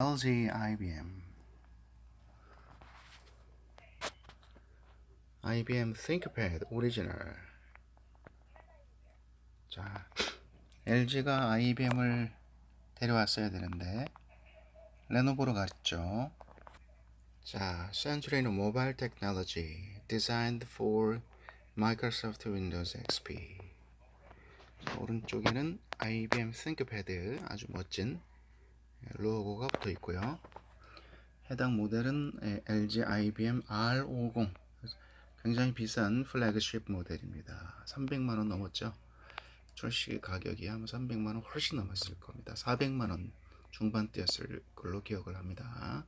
LG IBM IBM ThinkPad 오리지널 자 LG가 IBM을 데려왔어야 되는데 레노버로 갔죠 자 Century Mobile Technology Designed for Microsoft Windows XP 자, 오른쪽에는 IBM ThinkPad 아주 멋진 로고가 붙어 있고요. 해당 모델은 예, LG IBM R50 굉장히 비싼 플래그십 모델입니다. 300만 원 넘었죠. 출시 가격이 아마 300만 원 훨씬 넘었을 겁니다. 400만 원 중반대였을 걸로 기억을 합니다.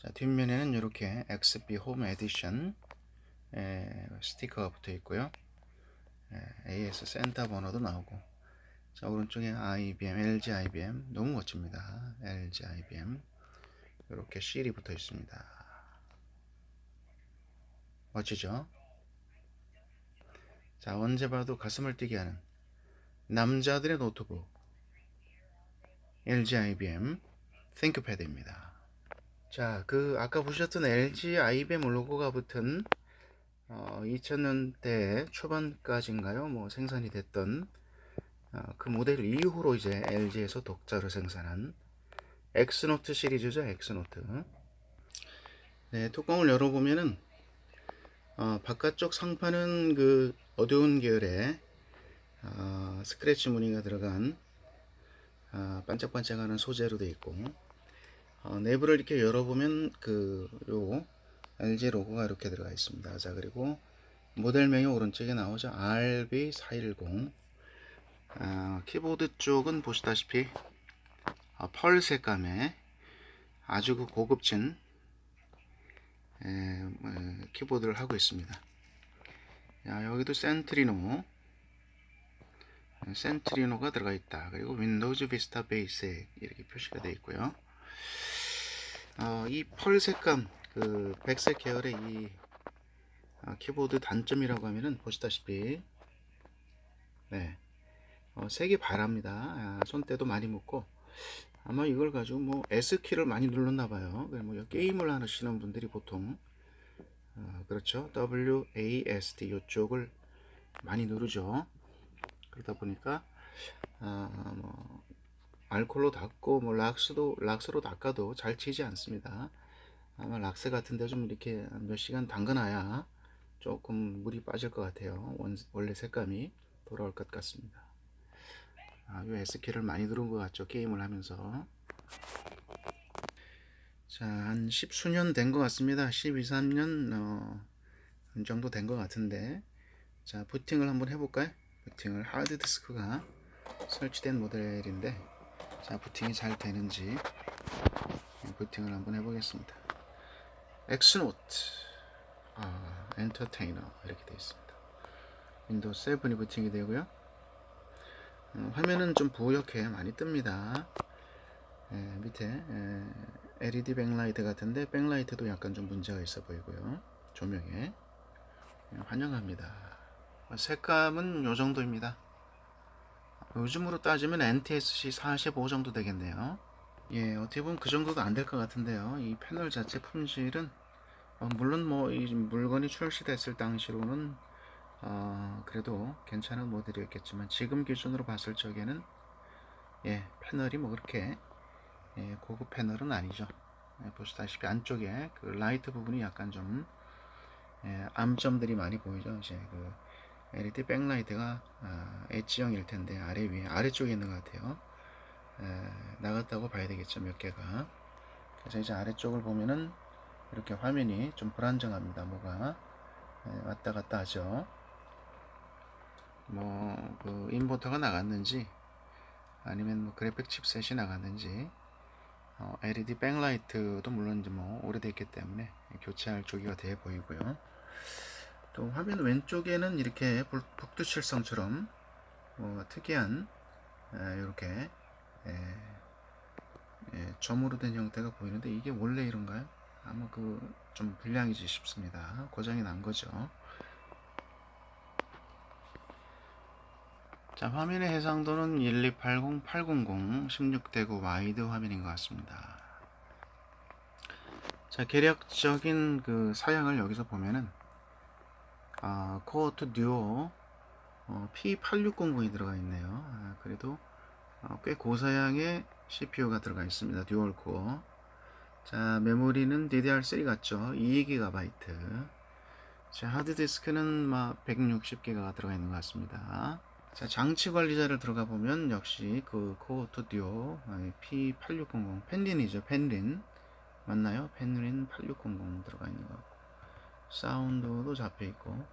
자, 뒷면에는 이렇게 XB 홈 에디션 에, 스티커가 붙어 있고요. 에, AS 센터 번호도 나오고 자 오른쪽에 IBM, LG IBM 너무 멋집니다. LG IBM 이렇게 실이 붙어 있습니다. 멋지죠? 자 언제 봐도 가슴을 뛰게 하는 남자들의 노트북 LG IBM ThinkPad입니다. 자, 그 아까 보셨던 LG IBM 로고가 붙은 어, 2000년대 초반까지인가요? 뭐 생산이 됐던 어, 그 모델 이후로 이제 LG에서 독자로 생산한 엑스노트 시리즈죠, 엑스노트. 네, 뚜껑을 열어보면은 어, 바깥쪽 상판은 그 어두운 계열의 어, 스크래치 무늬가 들어간 어, 반짝반짝하는 소재로 되어 있고 어, 내부를 이렇게 열어보면 그요 LG 로고가 이렇게 들어가 있습니다. 자 그리고 모델명이 오른쪽에 나오죠. RB410 아, 키보드 쪽은 보시다시피 아, 펄 색감의 아주 그 고급진 에, 에, 키보드를 하고 있습니다. 야, 여기도 센트리노 에, 센트리노가 들어가 있다. 그리고 윈도우즈 비스타 베이스 이렇게 표시가 되어 있고요. 어, 이 펄 색감 그 백색 계열의 이 아, 키보드 단점이라고 하면은 보시다시피 네. 어, 색이 바랍니다. 아, 손때도 많이 묻고 아마 이걸 가지고 뭐 S키를 많이 눌렀나 봐요. 뭐 게임을 하시는 분들이 보통 어, 그렇죠. WASD 이쪽을 많이 누르죠. 그러다 보니까 아, 뭐 알콜로 닦고 뭐 락스도 락스로 닦아도 잘 치지 않습니다. 아마 락스 같은데 좀 이렇게 몇 시간 담가놔야 조금 물이 빠질 것 같아요. 원, 원래 색감이 돌아올 것 같습니다. 아, 요 S키를 많이 누른 것 같죠. 게임을 하면서. 자, 한 십수년 된 것 같습니다. 12, 3년, 어, 그 정도 된 것 같은데. 자, 부팅을 한번 해볼까요? 부팅을 하드디스크가 설치된 모델인데, 자, 부팅이 잘 되는지, 부팅을 한번 해보겠습니다. 엑스노트, 아, 엔터테이너, 이렇게 되어 있습니다. 윈도우 7이 부팅이 되고요. 어, 화면은 좀 부옇게 많이 뜹니다. 에, 밑에 에, LED 백라이트 같은데 백라이트도 약간 좀 문제가 있어 보이고요. 조명에 예, 환영합니다. 색감은 요 정도입니다. 요즘으로 따지면 NTSC 45 정도 되겠네요. 예, 어떻게 보면 그 정도도 안 될 것 같은데요. 이 패널 자체 품질은 어, 물론 뭐 이 물건이 출시됐을 당시로는 어, 그래도 괜찮은 모델이었겠지만 지금 기준으로 봤을 적에는 예, 패널이 뭐 그렇게 예, 고급 패널은 아니죠. 예, 보시다시피 안쪽에 그 라이트 부분이 약간 좀 예, 암점들이 많이 보이죠. 이제 그 LED 백라이트가 아, 엣지형일 텐데 아래 위에 아래쪽에 있는 것 같아요. 에, 나갔다고 봐야 되겠죠 몇 개가. 그래서 이제 아래쪽을 보면은 이렇게 화면이 좀 불안정합니다. 뭐가 에, 왔다 갔다 하죠. 뭐 그 인버터가 나갔는지 아니면 뭐 그래픽 칩셋이 나갔는지 어, LED 백라이트도 물론 이제 뭐 오래됐기 때문에 교체할 조기가 돼 보이고요. 또 화면 왼쪽에는 이렇게 불- 북두칠성처럼 뭐 특이한 에, 이렇게 에, 예, 점으로 된 형태가 보이는데 이게 원래 이런가요? 아마 그 좀 불량이지 싶습니다. 고장이 난 거죠. 자, 화면의 해상도는 1280800 16대구 와이드 화면인 것 같습니다. 자, 계략적인 그 사양을 여기서 보면은 아, 코어트 듀오 어, P8600이 들어가 있네요. 아, 그래도 어, 꽤 고사양의 CPU가 들어가 있습니다. 듀얼 코어. 자, 메모리는 DDR3 같죠? 2GB. 자, 하드디스크는 막 160개가 들어가 있는 것 같습니다. 자, 장치 관리자를 들어가 보면 역시 그 듀오 아니, P8600 펜린이죠. 펜린. 맞나요? 펜린 8600 들어가 있는 것 같고. 사운드도 잡혀 있고.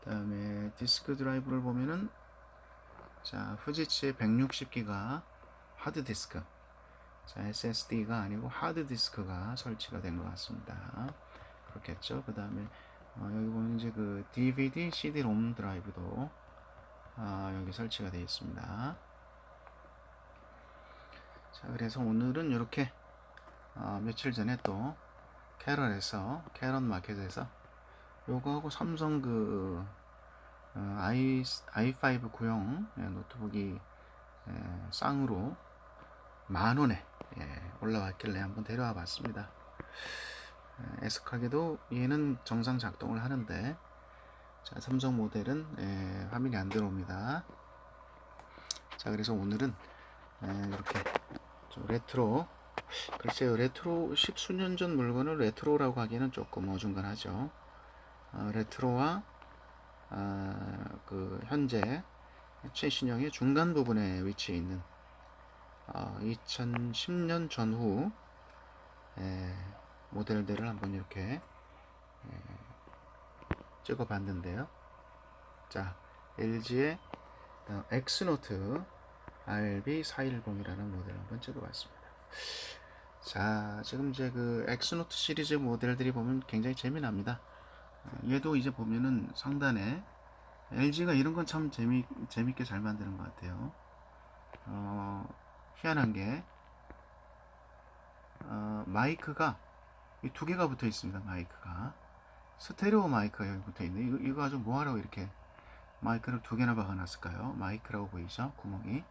그다음에 디스크 드라이브를 보면은 자, 후지치의 160기가 하드 디스크. 자, SSD가 아니고 하드 디스크가 설치가 된 것 같습니다. 그렇겠죠. 그 다음에 어, 여기 보면 이제 그 DVD, CD-롬 드라이브도 아, 여기 설치가 되어 있습니다. 자, 그래서 오늘은 이렇게 어, 며칠 전에 또 캐럴에서 캐런 마켓에서 요거하고 삼성 그 어, i i5 구형 예, 노트북이 예, 쌍으로 만 원에 예, 올라왔길래 한번 데려와 봤습니다. 예, 애석하게도 얘는 정상 작동을 하는데 자, 삼성 모델은 예, 화면이 안 들어옵니다. 자, 그래서 오늘은 예, 이렇게 좀 레트로 글쎄요 레트로 십수년 전 물건을 레트로라고 하기에는 조금 어중간하죠. 어, 레트로와 아, 그 현재 최신형의 중간 부분에 위치해 있는 어, 2010년 전후 에, 모델들을 한번 이렇게 에, 찍어봤는데요. 자, LG의 어, 엑스노트 RB410이라는 모델을 한번 찍어봤습니다. 자, 지금 이제 그 엑스노트 시리즈 모델들이 보면 굉장히 재미납니다. 어, 얘도 이제 보면은 상단에 LG가 이런 건 참 재미, 재밌게 잘 만드는 것 같아요. 어, 희한한 게, 어, 마이크가 이 두 개가 붙어 있습니다. 마이크가. 스테레오 마이크가 여기 붙어 있네. 이거, 이거 아주 뭐하라고 이렇게 마이크를 두 개나 박아놨을까요? 마이크라고 보이죠? 구멍이.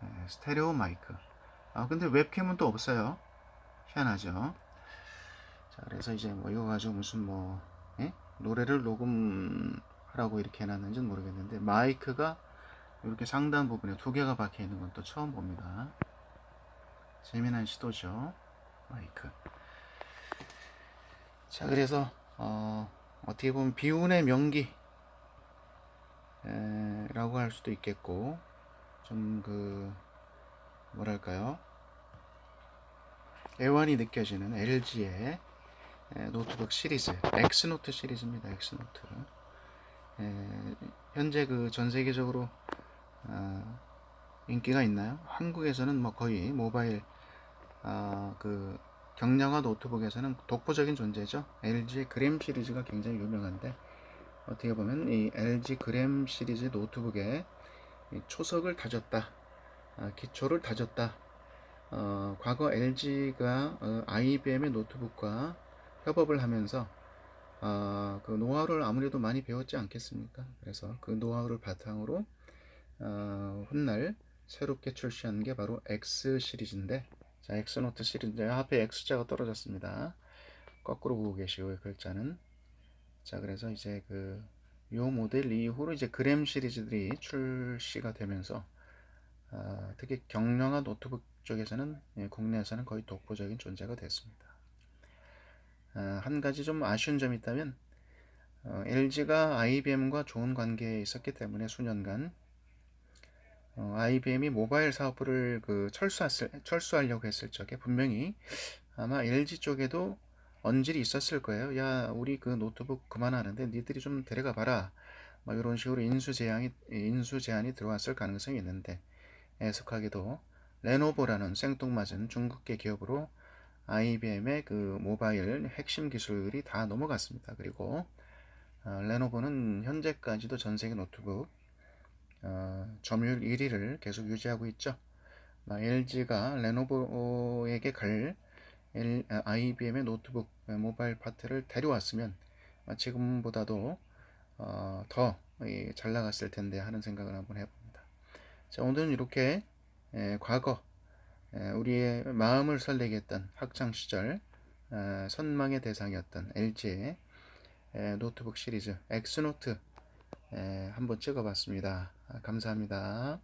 네, 스테레오 마이크. 아, 근데 웹캠은 또 없어요. 희한하죠? 자, 그래서 이제 뭐 이거 가지고 무슨 뭐, 예? 노래를 녹음하라고 이렇게 해놨는지는 모르겠는데, 마이크가 이렇게 상단 부분에 두 개가 박혀 있는 건 또 처음 봅니다. 재미난 시도죠. 마이크. 자, 그래서, 어, 어떻게 보면 비운의 명기, 에, 라고 할 수도 있겠고, 좀 그, 뭐랄까요. 애환이 느껴지는 LG의 노트북 시리즈, 엑스노트 시리즈입니다. 엑스노트. 에, 현재 그 전 세계적으로 어, 인기가 있나요? 한국에서는 뭐 거의 모바일 어, 그 경량화 노트북에서는 독보적인 존재죠. LG 그램 시리즈가 굉장히 유명한데 어떻게 보면 이 LG 그램 시리즈 노트북에 이 초석을 다졌다, 아, 기초를 다졌다. 어, 과거 LG가 어, IBM의 노트북과 협업을 하면서 어, 그 노하우를 아무래도 많이 배웠지 않겠습니까? 그래서 그 노하우를 바탕으로 어, 훗날 새롭게 출시한 게 바로 X 시리즈인데 자 X노트 시리즈 앞에 X자가 떨어졌습니다. 거꾸로 보고 계시고요 글자는 자 그래서 이제 그 요 모델 이후로 이제 그램 시리즈들이 출시가 되면서 어, 특히 경량화 노트북 쪽에서는 예, 국내에서는 거의 독보적인 존재가 됐습니다. 어, 한 가지 좀 아쉬운 점이 있다면 어, LG가 IBM과 좋은 관계에 있었기 때문에 수년간 어, IBM이 모바일 사업부를 그 철수했을, 철수하려고 했을 적에 분명히 아마 LG 쪽에도 언질이 있었을 거예요. 야, 우리 그 노트북 그만하는데 니들이 좀 데려가 봐라. 막 이런 식으로 인수 제한이 인수 제한이 들어왔을 가능성이 있는데 애석하게도 레노버라는 생뚱맞은 중국계 기업으로 IBM의 그 모바일 핵심 기술이 다 넘어갔습니다. 그리고 어, 레노버는 현재까지도 전 세계 노트북 어, 점유율 1위를 계속 유지하고 있죠. LG가 레노버에게 갈 IBM의 노트북 모바일 파트를 데려왔으면 지금보다도 어, 더잘 나갔을 텐데 하는 생각을 한번 해봅니다. 자, 오늘은 이렇게 에, 과거 에, 우리의 마음을 설레게 했던 학창 시절 에, 선망의 대상이었던 LG 에, 노트북 시리즈 엑스노트 에, 한번 찍어봤습니다. 아, 감사합니다.